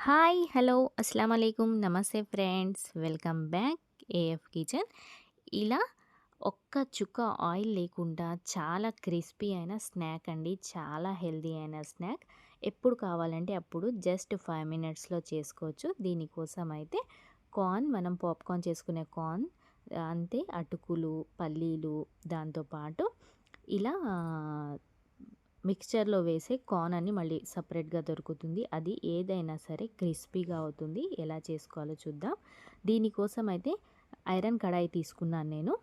Hi hello అస్సలం అయికుం నమస్తే friends welcome back AF kitchen ఇలా ఒక్క చుక్క ఆయిల్ లేకుండా చాలా క్రిస్పీ అయిన స్నాక్ అండి. చాలా హెల్దీ అయిన స్నాక్ ఎప్పుడు కావాలంటే అప్పుడు జస్ట్ ఫైవ్ మినిట్స్లో చేసుకోవచ్చు. దీనికోసం అయితే కార్న్ మనం పాప్కార్న్ చేసుకునే కార్న్ అంతే అటుకులు పల్లీలు దాంతోపాటు ఇలా మిక్చర్లో వేసే కార్న్ అని మళ్ళీ సపరేట్గా దొరుకుతుంది. అది ఏదైనా సరే క్రిస్పీగా అవుతుంది. ఎలా చేసుకోవాలో చూద్దాం. దీనికోసం అయితే ఐరన్ కడాయి తీసుకున్నాను నేను.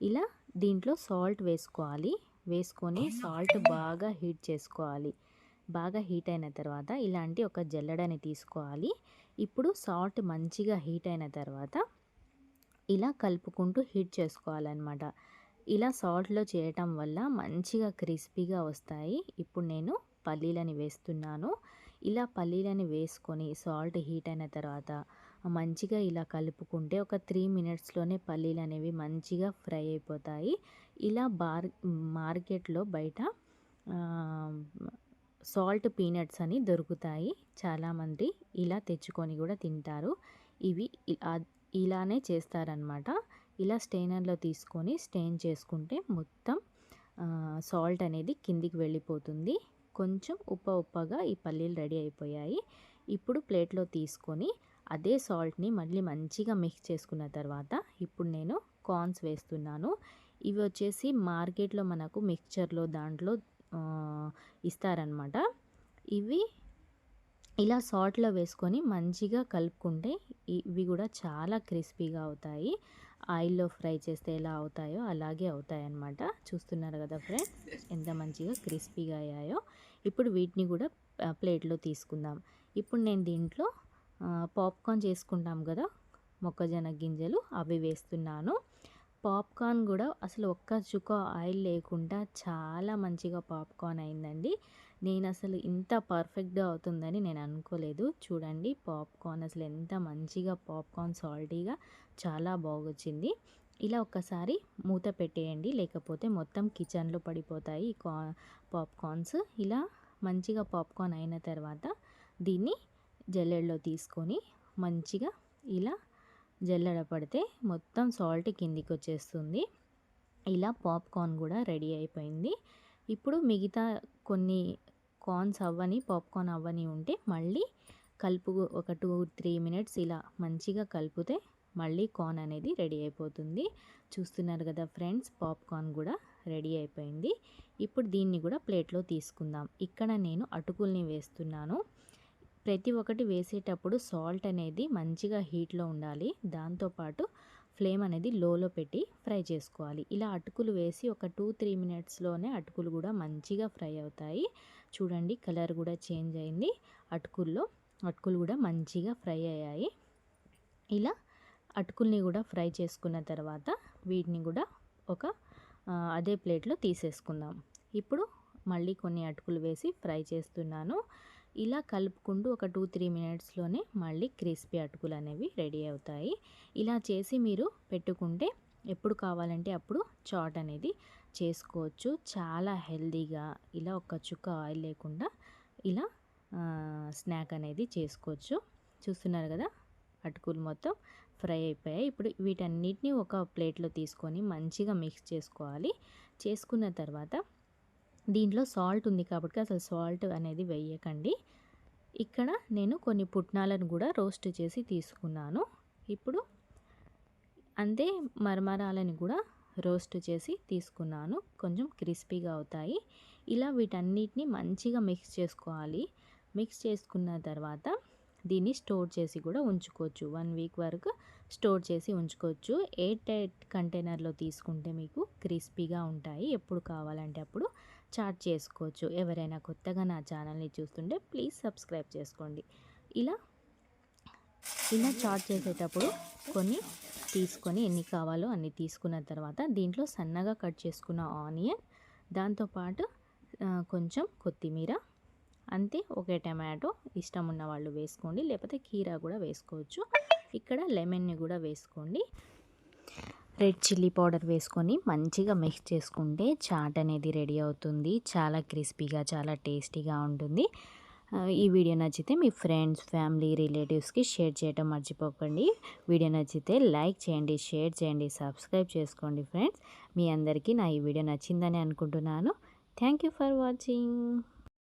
ఇలా దీంట్లో సాల్ట్ వేసుకోవాలి. వేసుకొని సాల్ట్ బాగా హీట్ చేసుకోవాలి. బాగా హీట్ అయిన తర్వాత ఇలాంటి ఒక జల్లడని తీసుకోవాలి. ఇప్పుడు సాల్ట్ మంచిగా హీట్ అయిన తర్వాత ఇలా కలుపుకుంటూ హీట్ చేసుకోవాలన్నమాట. ఇలా సాల్ట్లో చేయటం వల్ల మంచిగా క్రిస్పీగా వస్తాయి. ఇప్పుడు నేను పల్లీలని వేస్తున్నాను. ఇలా పల్లీలని వేసుకొని సాల్ట్ హీట్ అయిన తర్వాత మంచిగా ఇలా కలుపుకుంటే ఒక త్రీ మినిట్స్లోనే పల్లీలు అనేవి మంచిగా ఫ్రై అయిపోతాయి. ఇలా బార్ మార్కెట్లో బయట సాల్ట్ పీనట్స్ అని దొరుకుతాయి. చాలామంది ఇలా తెచ్చుకొని కూడా తింటారు. ఇవి ఇలానే చేస్తారనమాట ఇలా స్టెయినర్లో తీసుకొని స్టెయిన్ చేసుకుంటే మొత్తం సాల్ట్ అనేది కిందికి వెళ్ళిపోతుంది. కొంచెం ఉప్ప ఉప్పగా ఈ పల్లీలు రెడీ అయిపోయాయి. ఇప్పుడు ప్లేట్లో తీసుకొని అదే సాల్ట్ని మళ్ళీ మంచిగా మిక్స్ చేసుకున్న తర్వాత ఇప్పుడు నేను కార్న్స్ వేస్తున్నాను. ఇవి వచ్చేసి మార్కెట్లో మనకు మిక్చర్లో దాంట్లో ఇస్తారనమాట ఇవి ఇలా సాల్ట్లో వేసుకొని మంచిగా కలుపుకుంటే ఇవి కూడా చాలా క్రిస్పీగా అవుతాయి. ఆయిల్లో ఫ్రై చేస్తే ఎలా అవుతాయో అలాగే అవుతాయన్నమాట. చూస్తున్నారు కదా ఫ్రెండ్స్? ఎంత మంచిగా క్రిస్పీగా అయ్యాయో. ఇప్పుడు వీటిని కూడా ప్లేట్లో తీసుకుందాం. ఇప్పుడు నేను దీంట్లో పాప్కార్న్ చేసుకుంటాం కదా మొక్కజొన్న గింజలు అవి వేస్తున్నాను. పాప్కార్న్ కూడా అసలు ఒక్క చుక్క ఆయిల్ లేకుండా చాలా మంచిగా పాప్కార్న్ అయిందండి. నేను అసలు ఇంత పర్ఫెక్ట్గా అవుతుందని నేను అనుకోలేదు చూడండి పాప్కార్న్ అసలు ఎంత మంచిగా పాప్కార్న్ సాల్టీగా చాలా బాగొచ్చింది. ఇలా ఒక్కసారి మూత పెట్టేయండి. లేకపోతే మొత్తం కిచెన్లో పడిపోతాయి కా పాప్కార్న్స్. ఇలా మంచిగా పాప్కార్న్ అయిన తర్వాత దీన్ని జల్లెడలో తీసుకొని మంచిగా ఇలా జల్లెడ పడితే మొత్తం సాల్ట్ కిందికి వచ్చేస్తుంది ఇలా పాప్కార్న్ కూడా రెడీ అయిపోయింది. ఇప్పుడు మిగతా కొన్ని కార్న్స్ అవ్వని పాప్కార్న్ అవ్వని ఉంటే మళ్ళీ కలుపు ఒక టూ త్రీ మినిట్స్ ఇలా మంచిగా కలిపితే మళ్ళీ కార్న్ అనేది రెడీ అయిపోతుంది. చూస్తున్నారు కదా ఫ్రెండ్స్ పాప్కార్న్ కూడా రెడీ అయిపోయింది. ఇప్పుడు దీన్ని కూడా ప్లేట్లో తీసుకుందాం. ఇక్కడ నేను అటుకుల్ని వేస్తున్నాను. ప్రతి ఒక్కటి వేసేటప్పుడు సాల్ట్ అనేది మంచిగా హీట్లో ఉండాలి. దాంతోపాటు ఫ్లేమ్ అనేది లోలో పెట్టి ఫ్రై చేసుకోవాలి. ఇలా అటుకులు వేసి ఒక టూ త్రీ మినిట్స్లోనే అటుకులు కూడా మంచిగా ఫ్రై అవుతాయి. చూడండి కలర్ కూడా చేంజ్ అయింది. అటుకుల్లో అటుకులు కూడా మంచిగా ఫ్రై అయ్యాయి. ఇలా అటుకుల్ని కూడా ఫ్రై చేసుకున్న తర్వాత వీటిని కూడా ఒక అదే ప్లేట్లో తీసేసుకుందాం. ఇప్పుడు మళ్ళీ కొన్ని అటుకులు వేసి ఫ్రై చేస్తున్నాను. ఇలా కలుపుకుంటూ ఒక టూ త్రీ మినిట్స్లోనే మళ్ళీ క్రిస్పీ అటుకులు అనేవి రెడీ అవుతాయి. ఇలా చేసి మీరు పెట్టుకుంటే ఎప్పుడు కావాలంటే అప్పుడు చాట్ అనేది చేసుకోవచ్చు. చాలా హెల్దీగా ఇలా ఒక చుక్క ఆయిల్ లేకుండా ఇలా స్నాక్ అనేది చేసుకోవచ్చు. చూస్తున్నారు కదా? అటుకులు మొత్తం ఫ్రై అయిపోయాయి. ఇప్పుడు వీటన్నిటిని ఒక ప్లేట్లో తీసుకొని మంచిగా మిక్స్ చేసుకోవాలి. చేసుకున్న తర్వాత దీంట్లో సాల్ట్ ఉంది కాబట్టి అసలు సాల్ట్ అనేది వేయకండి. ఇక్కడ నేను కొన్ని పుట్నాలను కూడా రోస్ట్ చేసి తీసుకున్నాను. ఇప్పుడు అంతే మరమరాలని కూడా రోస్ట్ చేసి తీసుకున్నాను. కొంచెం క్రిస్పీగా అవుతాయి. ఇలా వీటన్నిటిని మంచిగా మిక్స్ చేసుకోవాలి. మిక్స్ చేసుకున్న తర్వాత దీన్ని స్టోర్ చేసి కూడా ఉంచుకోవచ్చు. వన్ వీక్ వరకు స్టోర్ చేసి ఉంచుకోవచ్చు. ఎయిట్ టైట్ కంటైనర్లో తీసుకుంటే మీకు క్రిస్పీగా ఉంటాయి. ఎప్పుడు కావాలంటే అప్పుడు చాట్ చేసుకోవచ్చు. ఎవరైనా కొత్తగా నా ఛానల్ని చూస్తుంటే ప్లీజ్ సబ్స్క్రైబ్ చేసుకోండి. ఇలా ఇలా చాట్ చేసేటప్పుడు కొన్ని తీసుకొని ఎన్ని కావాలో అన్ని తీసుకున్న తర్వాత దీంట్లో సన్నగా కట్ చేసుకున్న ఆనియన్ దాంతోపాటు కొంచెం కొత్తిమీర అంతే ఒకే టమాటో ఇష్టం ఉన్న వాళ్ళు వేసుకోండి. లేకపోతే కీరా కూడా వేసుకోవచ్చు. ఇక్కడ లెమన్ని కూడా వేసుకోండి. రెడ్ చిల్లీ పౌడర్ వేసుకొని మంచిగా మిక్స్ చేసుకుంటే చాట్ అనేది రెడీ అవుతుంది. చాలా క్రిస్పీగా చాలా టేస్టీగా ఉంటుంది. ఈ వీడియో నచ్చితే మీ ఫ్రెండ్స్ ఫ్యామిలీ రిలేటివ్స్కి షేర్ చేయడం మర్చిపోకండి. వీడియో నచ్చితే లైక్ చేయండి షేర్ చేయండి సబ్స్క్రైబ్ చేసుకోండి ఫ్రెండ్స్. మీ అందరికీ నా ఈ వీడియో నచ్చిందని అనుకుంటున్నాను. Thank you for watching.